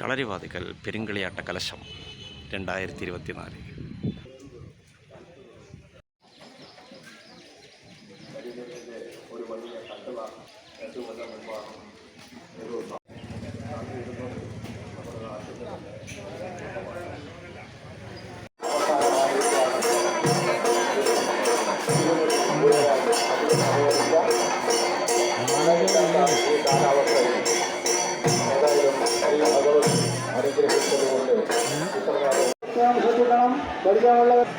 കളരിവാതിക്കൽ പെരുങ്കളിയാട്ട കലശം രണ്ടായിരത്തി ഇരുപത്തിനാല് சத்தியம் சத்தியகணம் வடிவ உள்ளவர்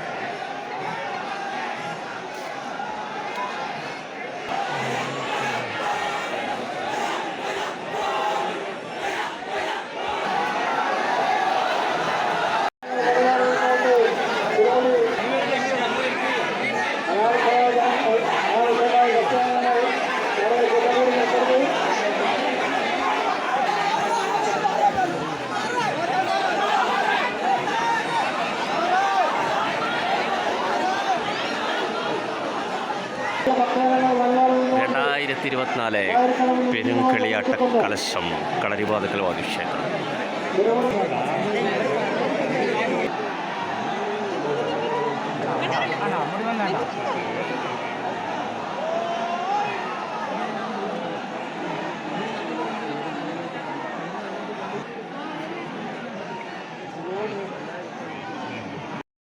രണ്ടായിരത്തി ഇരുപത്തിനാല് പെരുങ്കളിയാട്ട കലശം കളരിപാതകൾ വാദിക്ഷേത്രം ക്ഷേത്രം